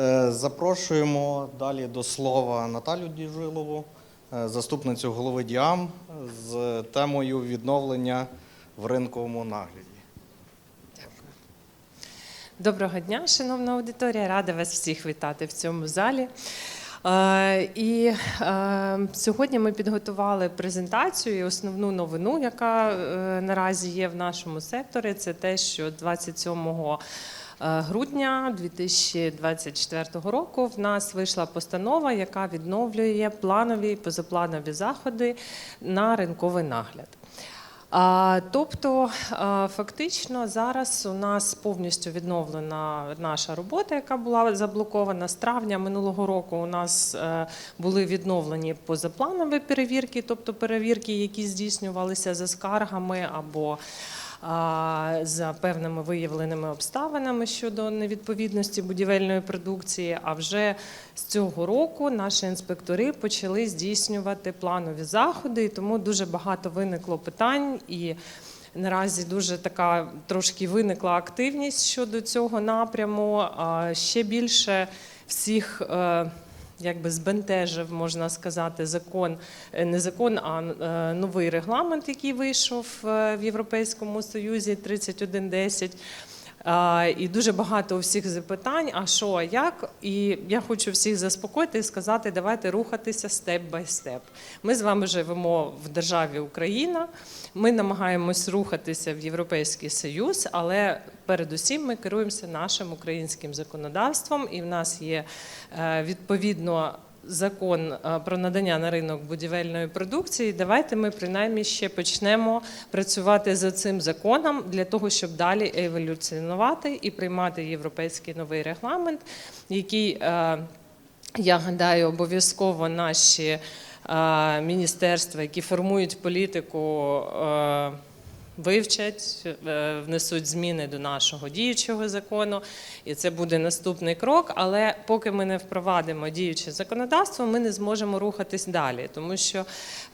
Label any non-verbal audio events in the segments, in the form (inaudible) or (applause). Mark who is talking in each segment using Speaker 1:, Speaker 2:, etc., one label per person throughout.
Speaker 1: Е, Запрошуємо далі до слова Наталю Діжилову, е, заступницю голови ДІАМ з темою відновлення в ринковому нагляді.
Speaker 2: Доброго дня, шановна аудиторія. Рада вас всіх вітати в цьому залі. Е, І сьогодні ми підготували презентацію і основну новину, яка наразі є в нашому секторі. Це те, що 27 е, грудня 2024 року в нас вийшла постанова, яка відновлює планові і позапланові заходи на ринковий нагляд. Тобто, фактично, зараз у нас повністю відновлена наша робота, яка була заблокована з травня минулого року. У нас е, були відновлені позапланові перевірки, тобто перевірки, які здійснювалися за скаргами або за певними виявленими обставинами щодо невідповідності будівельної продукції. А вже з цього року наші інспектори почали здійснювати планові заходи, і тому дуже багато виникло питань і. Наразі дуже така трошки виникла активність щодо цього напряму. Ще більше всіх е, якби збентежив, можна сказати, закон, е, не закон, а е, новий регламент, який вийшов е, в Європейському Союзі 3110. І дуже багато у всіх запитань: а що, а як? І я хочу всіх заспокоїти і сказати, давайте рухатися степ бай степ. Ми з вами живемо в державі Україна. Ми намагаємось рухатися в Європейський Союз, але передусім ми керуємося нашим українським законодавством, і в нас є е, відповідно. Закон е, про надання на ринок будівельної продукції. Давайте ми принаймні ще почнемо працювати за цим законом для того, щоб далі еволюціонувати і приймати європейський новий регламент, який е, я гадаю, обов'язково наші е, міністерства, які формують політику. Е, Вивчать, е, внесуть зміни до нашого діючого закону, і це буде наступний крок. Але поки ми не впровадимо діюче законодавство, ми не зможемо рухатись далі, тому що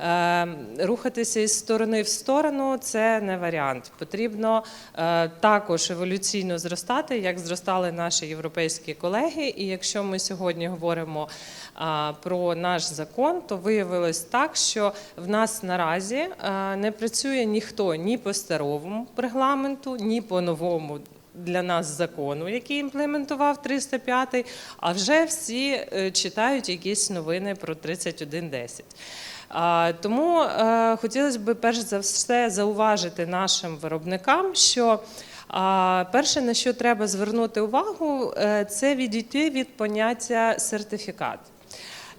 Speaker 2: е, рухатися із сторони в сторону це не варіант. Потрібно е, також еволюційно зростати, як зростали наші європейські колеги. І якщо ми сьогодні говоримо а, про наш закон, то виявилось так, що в нас наразі е, не працює ніхто ні по старому регламенту, ні по новому. Для нас закону, який імплементував 305, а вже всі е, читають якісь новини про 3110. Тому е, хотілося б перш за все зауважити нашим виробникам, що перше, на що треба звернути увагу, е, це відійти від поняття сертифікат.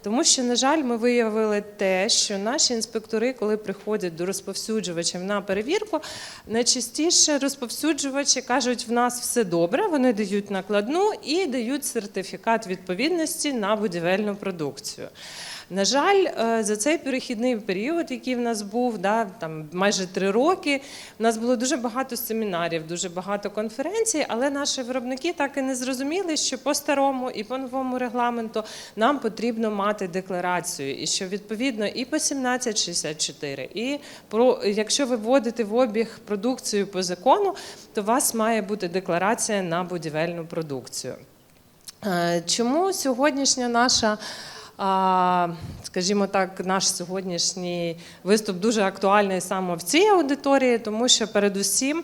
Speaker 2: Тому що, на жаль, ми виявили те, що наші інспектори, коли приходять до розповсюджувачів на перевірку, найчастіше розповсюджувачі кажуть, в нас все добре, вони дають накладну і дають сертифікат відповідності на будівельну продукцію. На жаль, е, за цей перехідний період, який в нас був, да, там майже три роки, в нас було дуже багато семінарів, дуже багато конференцій, але наші виробники так і не зрозуміли, що по старому і по новому регламенту нам потрібно мати декларацію, і що відповідно і по 1764, і про якщо ви вводите в обіг продукцію по закону, то у вас має бути декларація на будівельну продукцію. Е, Чому сьогоднішня наша Скажімо так, наш сьогоднішній виступ дуже актуальний саме в цій аудиторії, тому що передусім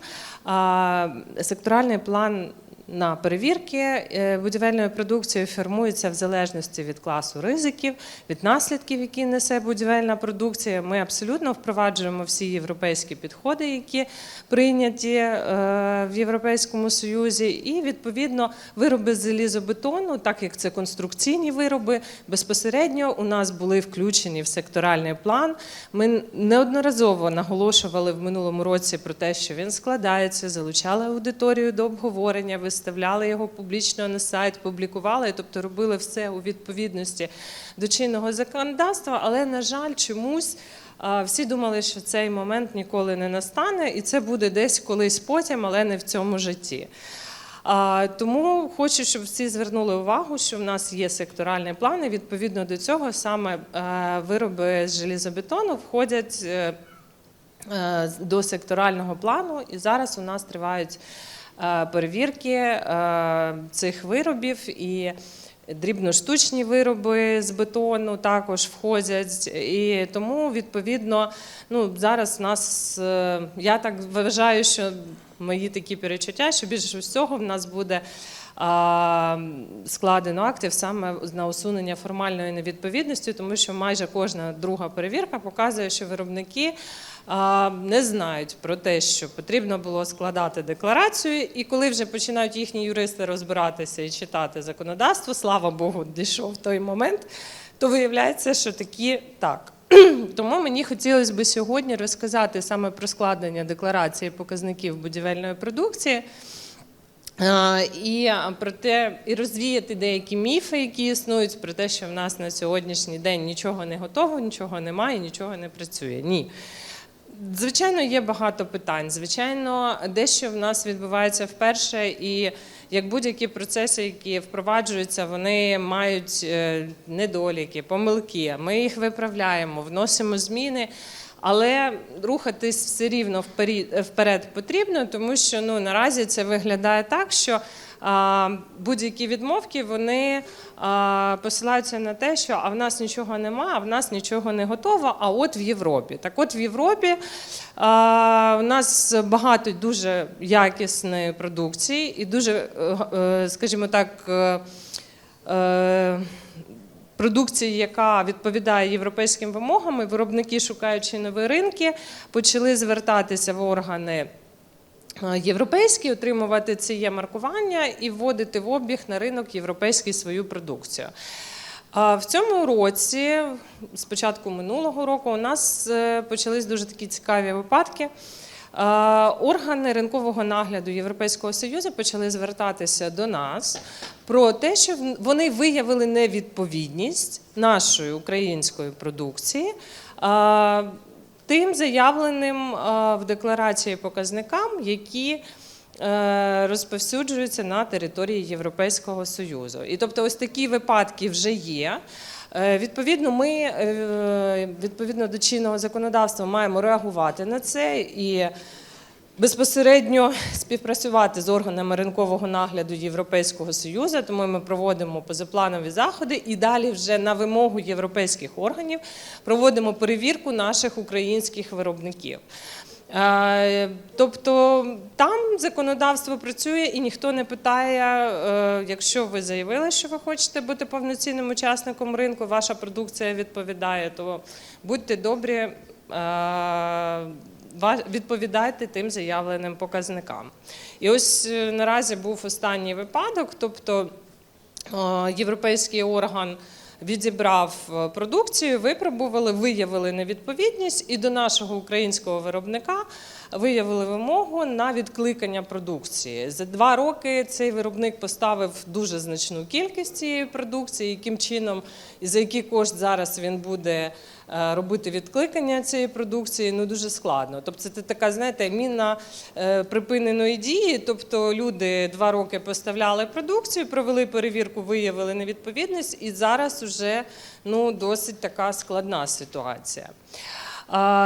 Speaker 2: секторальний план на перевірки е, будівельної продукції формується в залежності від класу ризиків, від наслідків, які несе будівельна продукція. Ми абсолютно впроваджуємо всі європейські підходи, які прийняті е, в Європейському Союзі, і відповідно вироби з залізобетону, так як це конструкційні вироби, безпосередньо у нас були включені в секторальний план. Ми неодноразово наголошували в минулому році про те, що він складається, залучали аудиторію до обговорення, виставляли його публічно на сайт, публікували, тобто робили все у відповідності до чинного законодавства, але на жаль, чомусь. Всі думали, що цей момент ніколи не настане, і це буде десь колись потім, але не в цьому житті. Тому хочу, щоб всі звернули увагу, що в нас є секторальний план, і відповідно до цього саме е, вироби з желізобетону входять е, е, до секторального плану, і зараз у нас тривають перевірки е, цих виробів. І Дрібноштучні вироби з бетону також входять, і тому відповідно, ну зараз в нас е, я так вважаю, що мої такі перечуття, що більше всього в нас буде складено актів саме на усунення формальної невідповідності, тому що майже кожна друга перевірка показує, що виробники не знають про те, що потрібно було складати декларацію, і коли вже починають їхні юристи розбиратися і читати законодавство, слава Богу, дійшов той момент, то виявляється, що такі так. (clears throat) Тому мені хотілося б сьогодні розказати саме про складення декларації показників будівельної продукції. І про те, і розвіяти деякі міфи, які існують, про те, що в нас на сьогоднішній день нічого не готово, нічого немає, нічого не працює. Ні. Звичайно, є багато питань. Звичайно, дещо в нас відбувається вперше, і як будь-які процеси, які впроваджуються, вони мають е, недоліки, помилки. Ми їх виправляємо, вносимо зміни. Але рухатись все рівно вперед потрібно, тому що ну наразі це виглядає так, що будь-які відмовки вони посилаються на те, що а в нас нічого нема, а в нас нічого не готово. А от в Європі. Так, от в Європі у нас багато дуже якісної продукції і дуже, е, е, скажімо так. е, продукції, яка відповідає європейським вимогам, і виробники, шукаючи нові ринки, почали звертатися в органи. Е, Європейські отримувати це маркування і вводити в обіг на ринок європейський свою продукцію. В цьому році, з початку минулого року, у нас е, почались дуже такі цікаві випадки. Е, Органи ринкового нагляду Європейського Союзу почали звертатися до нас про те, що вони виявили невідповідність нашої української продукції тим заявленим е, в декларації показникам, які е, розповсюджуються на території Європейського Союзу. І тобто, ось такі випадки вже є. Е, Відповідно, ми відповідно до чинного законодавства маємо реагувати на це і безпосередньо співпрацювати з органами ринкового нагляду Європейського Союзу. Тому ми проводимо позапланові заходи і далі вже на вимогу європейських органів проводимо перевірку наших українських виробників. Е, Тобто там законодавство працює і ніхто не питає, е, якщо ви заявили, що ви хочете бути повноцінним учасником ринку, ваша продукція відповідає, то будьте добрі, е, відповідайте тим заявленим показникам. І ось е, наразі був останній випадок, тобто е, європейський орган відібрав е, продукцію, випробували, виявили невідповідність, і до нашого українського виробника виявили вимогу на відкликання продукції. За два роки цей виробник поставив дуже значну кількість цієї продукції, яким чином і за який кошт зараз він буде робити відкликання цієї продукції, ну дуже складно. Тобто це така, знаєте, міна е, припиненої дії. Тобто люди два роки поставляли продукцію, провели перевірку, виявили невідповідність, і зараз вже ну, досить така складна ситуація.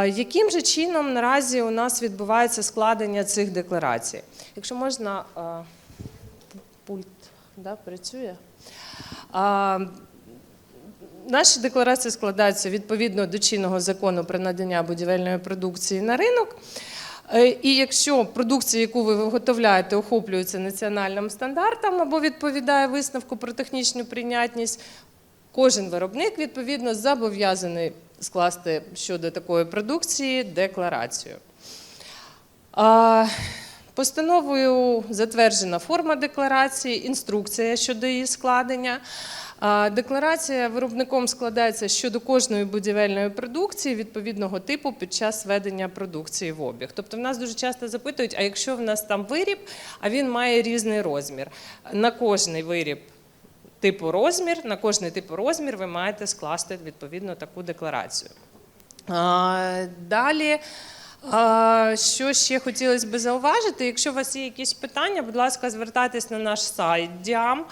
Speaker 2: Яким же чином наразі у нас відбувається складення цих декларацій? Якщо можна, пульт да, працює. А, Наші декларації складаються відповідно до чинного закону про надання будівельної продукції на ринок. Е, І якщо продукція, яку ви виготовляєте, охоплюється національним стандартам або відповідає висновку про технічну прийнятність, кожен виробник відповідно зобов'язаний скласти щодо такої продукції декларацію. Постановою затверджена форма декларації, інструкція щодо її складення. Декларація виробником складається щодо кожної будівельної продукції відповідного типу під час ведення продукції в обіг. Тобто в нас дуже часто запитують, а якщо в нас там виріб, а він має різний розмір. На кожний виріб типу розмір, на кожний типу розмір ви маєте скласти відповідно таку декларацію. Далі, що ще хотілося б зауважити, якщо у вас є якісь питання, будь ласка, звертайтесь на наш сайт Діам.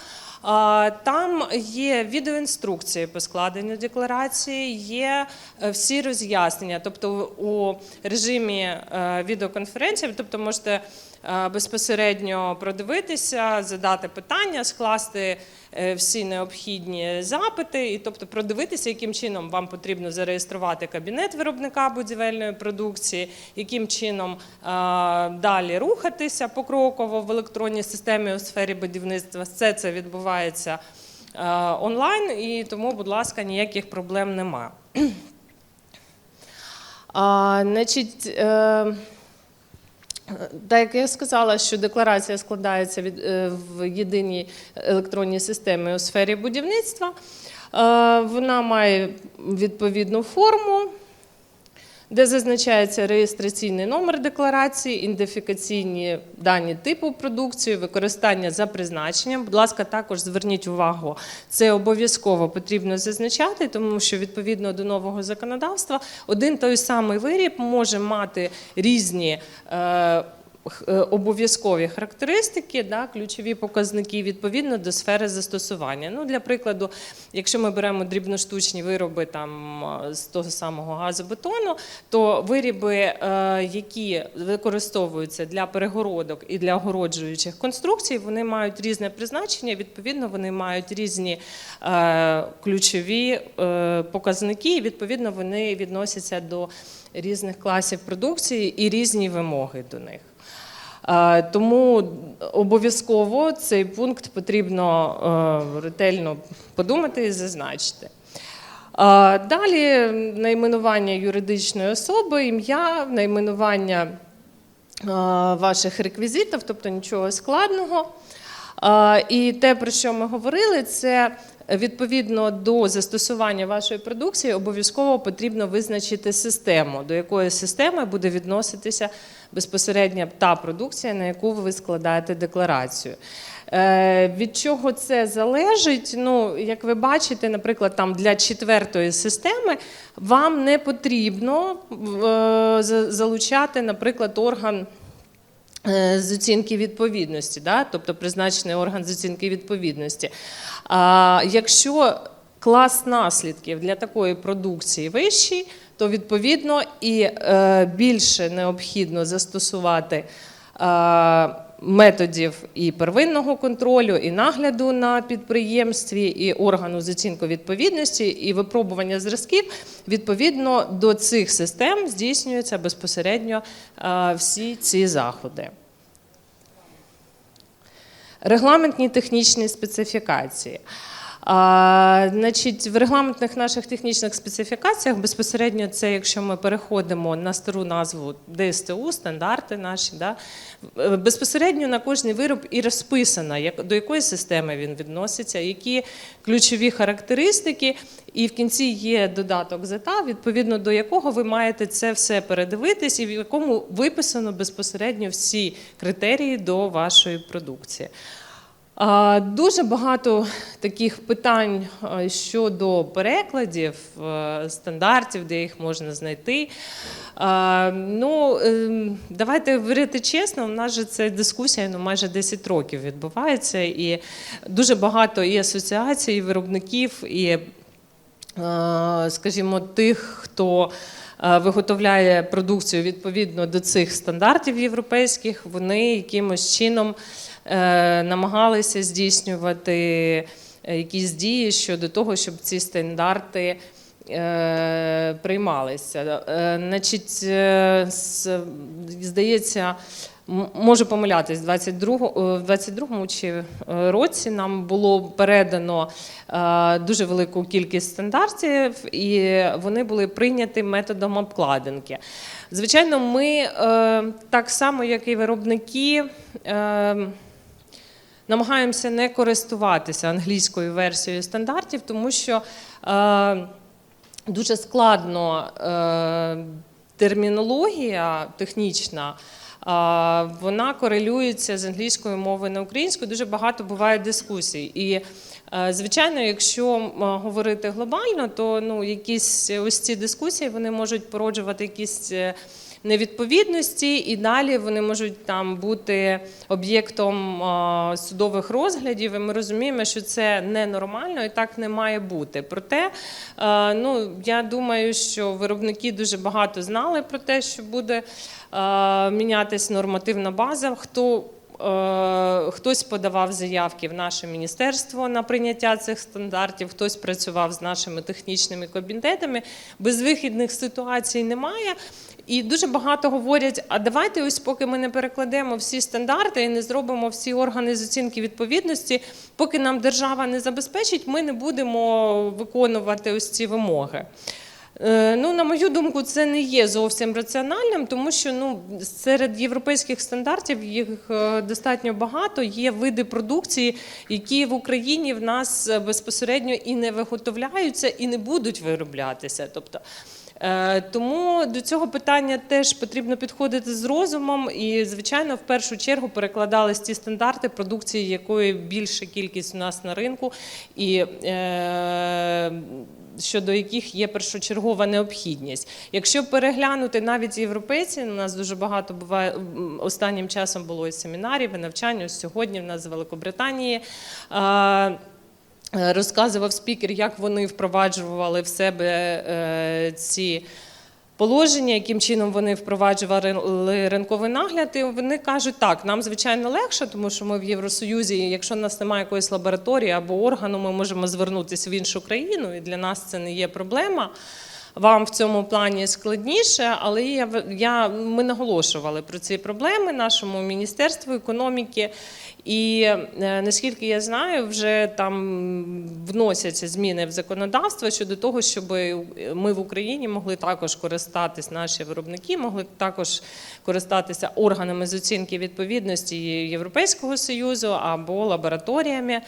Speaker 2: Там є відеоінструкції по складенню декларації, є е, всі роз'яснення. Тобто у режимі е, відеоконференції, тобто можете безпосередньо продивитися, задати питання, скласти е, всі необхідні запити, і тобто продивитися, яким чином вам потрібно зареєструвати кабінет виробника будівельної продукції, яким чином е, далі рухатися покроково в електронній системі у сфері будівництва. Все це відбувається е, онлайн, і тому, будь ласка, ніяких проблем немає. (clears throat) А, значить, е, так як я сказала, що декларація складається від, е, в єдиній електронній системі у сфері будівництва, е, вона має відповідну форму, де зазначається реєстраційний номер декларації, ідентифікаційні дані типу продукції, використання за призначенням. Будь ласка, також зверніть увагу, це обов'язково потрібно зазначати, тому що відповідно до нового законодавства один той самий виріб може мати різні. Е, Обов'язкові характеристики, да, ключові показники відповідно до сфери застосування. Ну, для прикладу, якщо ми беремо дрібноштучні вироби там, е, з того самого газобетону, то вироби, е, які використовуються для перегородок і для огороджуючих конструкцій, вони мають різне призначення, відповідно, вони мають різні е, ключові е, показники, і відповідно вони відносяться до різних класів продукції і різні вимоги до них. Е, Тому обов'язково цей пункт потрібно е, ретельно подумати і зазначити. Е, Далі найменування юридичної особи, ім'я, найменування ваших реквізитів, тобто нічого складного. І те, про що ми говорили, це відповідно до застосування вашої продукції обов'язково потрібно визначити систему, до якої системи буде відноситися безпосередньо та продукція, на яку ви складаєте декларацію. Е, Від чого це залежить? Ну, як ви бачите, наприклад, там для четвертої системи вам не потрібно е, залучати, наприклад, орган. е, З оцінки відповідності, да? тобто призначений орган з оцінки відповідності. А якщо клас наслідків для такої продукції вищий, то відповідно і е, більше необхідно застосувати е, методів і первинного контролю, і нагляду на підприємстві, і органу з оцінкою відповідності, і випробування зразків. Відповідно до цих систем здійснюються безпосередньо е, всі ці заходи. Регламентні технічні специфікації. А, значить, в регламентних наших технічних специфікаціях безпосередньо це, якщо ми переходимо на стару назву ДСТУ, стандарти наші, да, е, безпосередньо на кожний вироб і розписано, як, до якої системи він відноситься, які ключові характеристики, і в кінці є додаток ЗЕТА, відповідно до якого ви маєте це все передивитись, і в якому виписано безпосередньо всі критерії до вашої продукції. Дуже багато таких питань щодо перекладів, е, стандартів, де їх можна знайти. Ну, ем, давайте говорити чесно, у нас же ця дискусія ну, майже 10 років відбувається, і дуже багато і асоціацій, і виробників, і, е, скажімо, тих, хто е, виготовляє продукцію відповідно до цих стандартів європейських, вони якимось чином е, намагалися здійснювати е, якісь дії щодо того, щоб ці стандарти е, приймалися. Е, Значить, е, здається, можу помилятись, в 22, е, в 22 чи е, році нам було передано е, дуже велику кількість стандартів, і вони були прийняті методом обкладинки. Звичайно, ми е, так само, як і виробники. Намагаємося не користуватися англійською версією стандартів, тому що е, дуже складно е, термінологія технічна. е, Вона корелюється з англійською мовою на українську. Дуже багато буває дискусій. І, е, звичайно, якщо говорити глобально, то ну, якісь ось ці дискусії вони можуть породжувати якісь е, невідповідності, і далі вони можуть там бути об'єктом судових розглядів. І ми розуміємо, що це ненормально і так не має бути. Проте, ну я думаю, що виробники дуже багато знали про те, що буде мінятись нормативна база. Хто Хтось подавав заявки в наше міністерство на прийняття цих стандартів, хтось працював з нашими технічними кабінетами. Безвихідних ситуацій немає. І дуже багато говорять: а давайте, ось поки ми не перекладемо всі стандарти і не зробимо всі органи з оцінки відповідності, поки нам держава не забезпечить, ми не будемо виконувати ось ці вимоги. Е, Ну, на мою думку, це не є зовсім раціональним, тому що ну, серед європейських стандартів їх е, достатньо багато. Є види продукції, які в Україні в нас е, безпосередньо і не виготовляються, і не будуть вироблятися. Тобто, тому до цього питання теж потрібно підходити з розумом. І, звичайно, в першу чергу перекладались ті стандарти продукції, якої більша кількість у нас на ринку. І е, щодо яких є першочергова необхідність. Якщо переглянути навіть європейці, у нас дуже багато буває останнім часом було і семінарів, і навчань. Ось сьогодні в нас з Великобританії. Е, Розказував спікер, як вони впроваджували в себе е, ці положення, яким чином вони впроваджували ринковий нагляд. І вони кажуть, так, нам звичайно легше, тому що ми в Євросоюзі, якщо в нас немає якоїсь лабораторії або органу, ми можемо звернутися в іншу країну, і для нас це не є проблема. Вам в цьому плані складніше, але я, я, ми наголошували про ці проблеми нашому міністерству економіки. І е, наскільки я знаю, вже там вносяться зміни в законодавство щодо того, щоб ми в Україні могли також користатись, наші виробники могли також користатися органами з оцінки відповідності Європейського союзу або лабораторіями.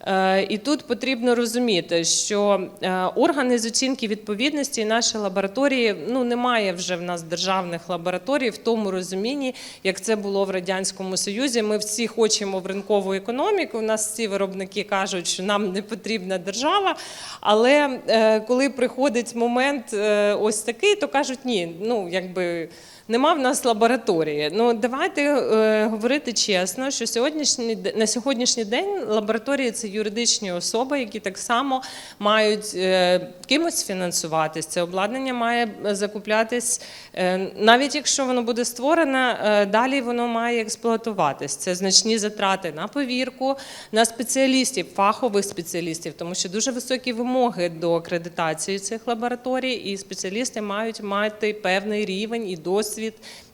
Speaker 2: Е, І тут потрібно розуміти, що е, органи з оцінки відповідності і наші лабораторії ну немає вже в нас державних лабораторій в тому розумінні, як це було в радянському союзі. Ми всі хочемо в ринкову економіку. У нас всі виробники кажуть, що нам не потрібна держава. Але е, коли приходить момент ось такий, то кажуть, ні, ну якби. Нема в нас лабораторії. Ну давайте е, говорити чесно, що сьогоднішній на сьогоднішній день лабораторії це юридичні особи, які так само мають е, кимось фінансуватись. Це обладнання має закуплятись, е, навіть якщо воно буде створене, е, далі воно має експлуатуватись. Це значні затрати на повірку, на спеціалістів, фахових спеціалістів, тому що дуже високі вимоги до акредитації цих лабораторій, і спеціалісти мають мати певний рівень і досвід,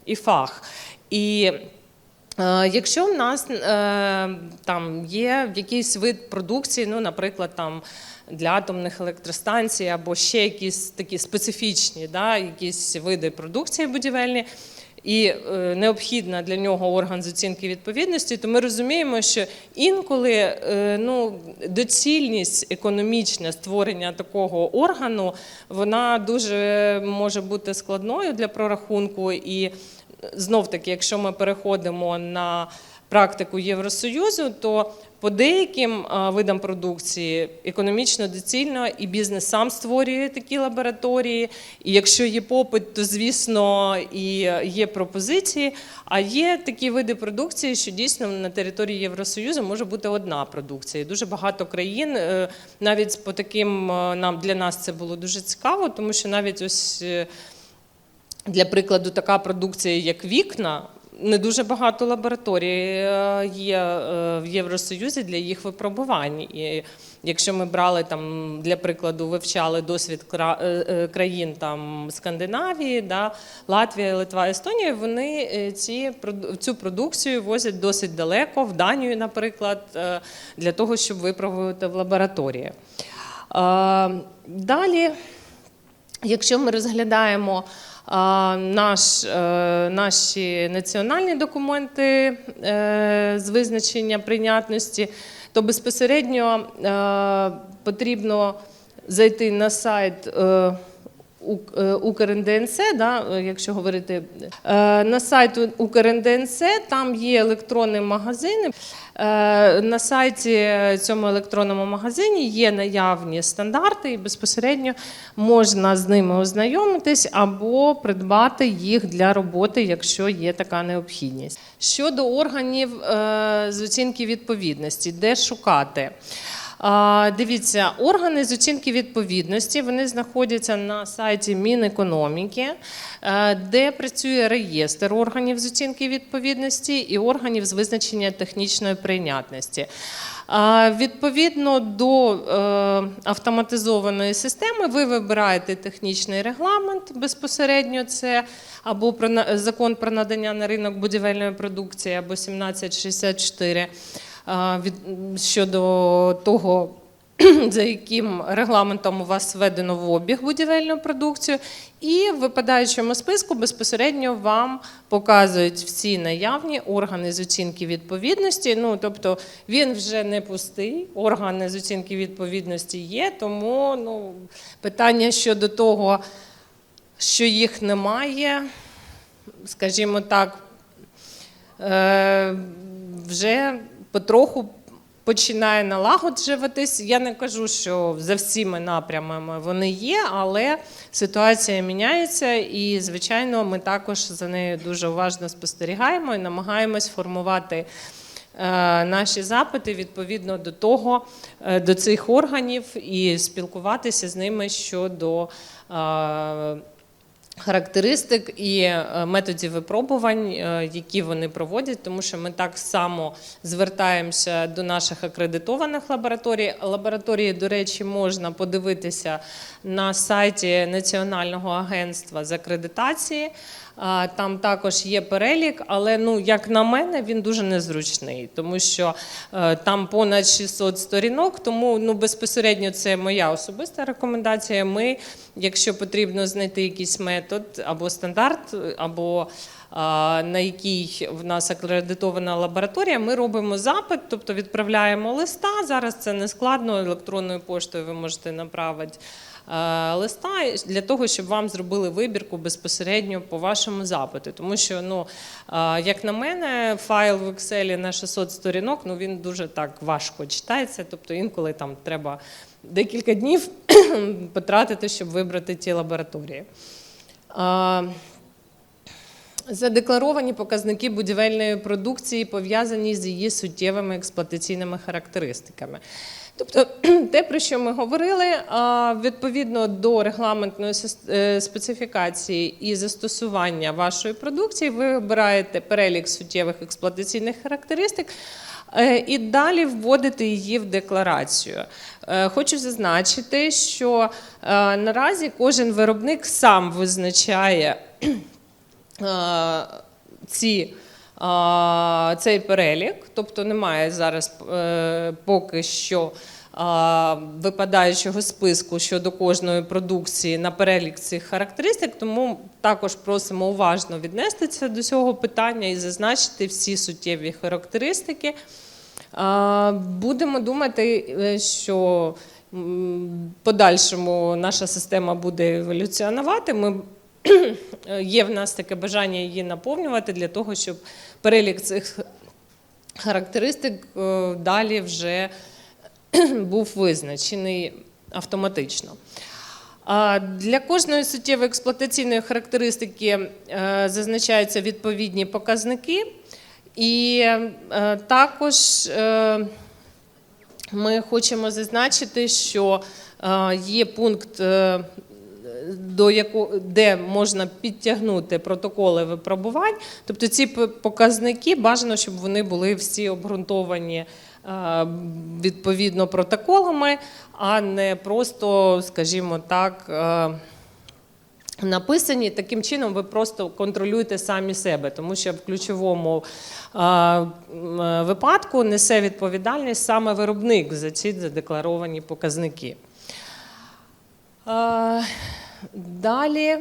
Speaker 2: і фах. І Е, Якщо в нас е, там є якийсь вид продукції, ну, наприклад, там для атомних електростанцій або ще якісь такі специфічні, да, якісь види продукції будівельні, і е, необхідна для нього орган з оцінки відповідності, то ми розуміємо, що інколи е, ну, доцільність економічна створення такого органу, вона дуже може бути складною для прорахунку. І знов таки, якщо ми переходимо на практику Євросоюзу, то по деяким видам продукції економічно доцільно і бізнес сам створює такі лабораторії. І якщо є попит, то звісно і є пропозиції. А є такі види продукції, що дійсно на території Євросоюзу може бути одна продукція. Дуже багато країн е, навіть по таким е, нам для нас це було дуже цікаво, тому що навіть ось. е, для прикладу, така продукція, як вікна, не дуже багато лабораторій е, є е, в Євросоюзі для їх випробувань. І якщо ми брали там для прикладу, вивчали досвід е, країн там Скандинавії, да, Латвія, Литва, Естонія, вони ці цю продукцію возять досить далеко, в Данію, наприклад, для того, щоб випробувати в лабораторії. Далі. Якщо ми розглядаємо наш, е, наші національні документи е, з визначення прийнятності, то безпосередньо е, потрібно зайти на сайт. Ук- Укрнднц, да, якщо говорити на сайт Укрнднц, там є електронні магазини. Е, На сайті цьому електронному магазині є наявні стандарти, і безпосередньо можна з ними ознайомитись або придбати їх для роботи, якщо є така необхідність. Щодо органів е, з оцінки відповідності, де шукати? Дивіться, органи з оцінки відповідності вони знаходяться на сайті Мінекономіки, е, де працює реєстр органів з оцінки відповідності і органів з визначення технічної прийнятності. Відповідно до е, автоматизованої системи, ви вибираєте технічний регламент безпосередньо. Це або про закон про надання на ринок будівельної продукції, або 1764 а, від, щодо того, (clears throat) за яким регламентом у вас введено в обіг будівельну продукцію, і в випадаючому списку безпосередньо вам показують всі наявні органи з оцінки відповідності. Ну, тобто він вже не пустий, органи з оцінки відповідності є, тому ну, питання щодо того, що їх немає, скажімо так, е, вже потроху починає налагоджуватись. Я не кажу, що за всіма напрямами вони є, але ситуація міняється, і, звичайно, ми також за нею дуже уважно спостерігаємо і намагаємось формувати. е, Наші запити відповідно до того, е, до цих органів і спілкуватися з ними щодо е, характеристик і е, методів випробувань, е, які вони проводять, тому що ми так само звертаємося до наших акредитованих лабораторій. Лабораторії, до речі, можна подивитися на сайті Національного агентства з акредитації. Там також є перелік, але ну як на мене, він дуже незручний, тому що е, там понад 600 сторінок. Тому ну безпосередньо це моя особиста рекомендація. Ми, якщо потрібно знайти якийсь метод або стандарт, або на якій в нас акредитована лабораторія, ми робимо запит, тобто відправляємо листа. Зараз це не складно електронною поштою. Ви можете направити листа для того, щоб вам зробили вибірку безпосередньо по вашому запиту. Тому що, ну е, як на мене, файл в Excel на 600 сторінок, ну він дуже так важко читається. Тобто інколи там треба декілька днів (clears throat) потратити, щоб вибрати ті лабораторії. Задекларовані показники будівельної продукції пов'язані з її суттєвими експлуатаційними характеристиками. Тобто, (clears throat) те, про що ми говорили, відповідно до регламентної е, специфікації і застосування вашої продукції, ви обираєте перелік суттєвих експлуатаційних характеристик. е, І далі вводите її в декларацію. Е, Хочу зазначити, що наразі кожен виробник сам визначає ці, е, цей перелік, тобто немає зараз е, поки що е, випадаючого списку щодо кожної продукції на перелік цих характеристик, тому також просимо уважно віднестися до цього питання і зазначити всі суттєві характеристики. Е, Будемо думати, е, що в подальшому наша система буде еволюціонувати. Ми є в нас таке бажання її наповнювати для того, щоб перелік цих характеристик е, далі вже (clears throat) був визначений автоматично. Для кожної суттєвої експлуатаційної характеристики е, зазначаються відповідні показники, і е, також ми хочемо зазначити, що є пункт, до яко, де можна підтягнути протоколи випробувань. Тобто ці показники бажано, щоб вони були всі обґрунтовані е, відповідно протоколами, а не просто, скажімо так. е, написані. Таким чином ви просто контролюєте самі себе, тому що в ключовому е, випадку несе відповідальність саме виробник за ці задекларовані показники. Далі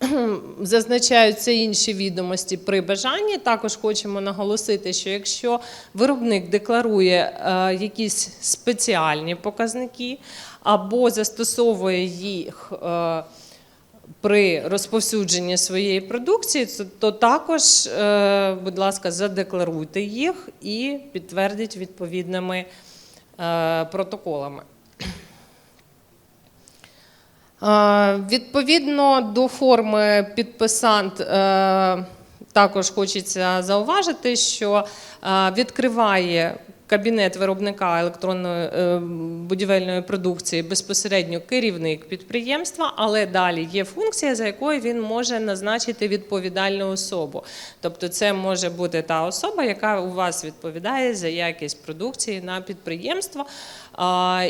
Speaker 2: (clears throat) зазначаються інші відомості при бажанні. Також хочемо наголосити, що якщо виробник декларує е, якісь спеціальні показники або застосовує їх е, при розповсюдженні своєї продукції, то, також, е, будь ласка, задекларуйте їх і підтвердіть відповідними протоколами. Е, Відповідно до форми підписант, е, також хочеться зауважити, що е, відкриває кабінет виробника електронної будівельної продукції безпосередньо керівник підприємства, але далі є функція, за якою він може назначити відповідальну особу. Тобто, це може бути та особа, яка у вас відповідає за якість продукції на підприємство.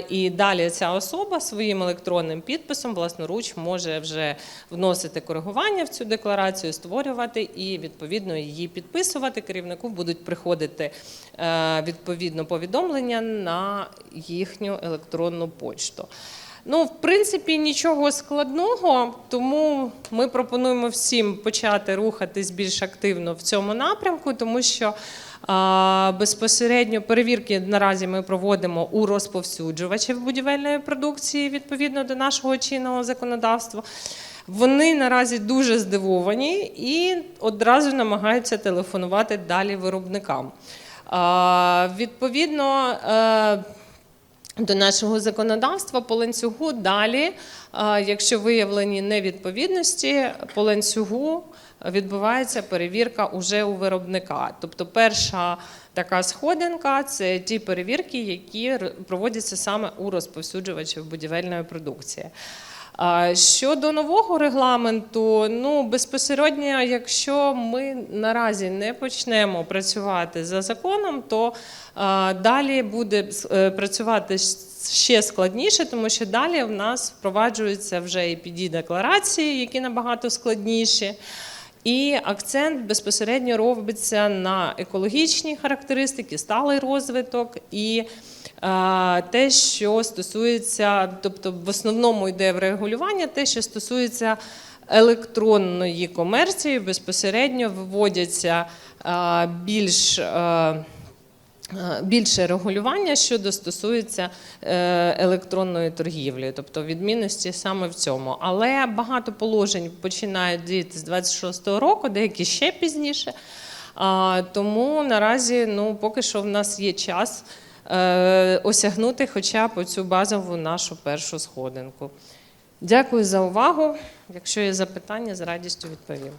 Speaker 2: І далі ця особа своїм електронним підписом власноруч може вже вносити коригування в цю декларацію, створювати і відповідно її підписувати. Керівнику будуть приходити е, відповідно повідомлення на їхню електронну почту. Ну, в принципі, нічого складного, тому ми пропонуємо всім почати рухатись більш активно в цьому напрямку, тому що безпосередньо перевірки наразі ми проводимо у розповсюджувачів будівельної продукції відповідно до нашого чинного законодавства. Вони наразі дуже здивовані і одразу намагаються телефонувати далі виробникам. Відповідно, е, до нашого законодавства по ланцюгу далі, якщо виявлені невідповідності, по ланцюгу відбувається перевірка уже у виробника. Тобто, перша така сходинка це ті перевірки, які проводяться саме у розповсюджувачів будівельної продукції. Щодо нового регламенту, ну безпосередньо, якщо ми наразі не почнемо працювати за законом, то далі буде е, працювати ще складніше, тому що далі в нас впроваджуються вже epd декларації, які набагато складніші. І акцент безпосередньо робиться на екологічні характеристики, сталий розвиток і е, те, що стосується, тобто в основному йде врегулювання, те, що стосується електронної комерції, безпосередньо виводяться е, більш. Е, більше регулювання щодо стосується е, електронної торгівлі, тобто відмінності саме в цьому. Але багато положень починають діяти з 26-го року, деякі ще пізніше. Тому наразі ну, поки що в нас є час е, осягнути хоча б цю базову нашу першу сходинку. Дякую за увагу. Якщо є запитання, з радістю відповім.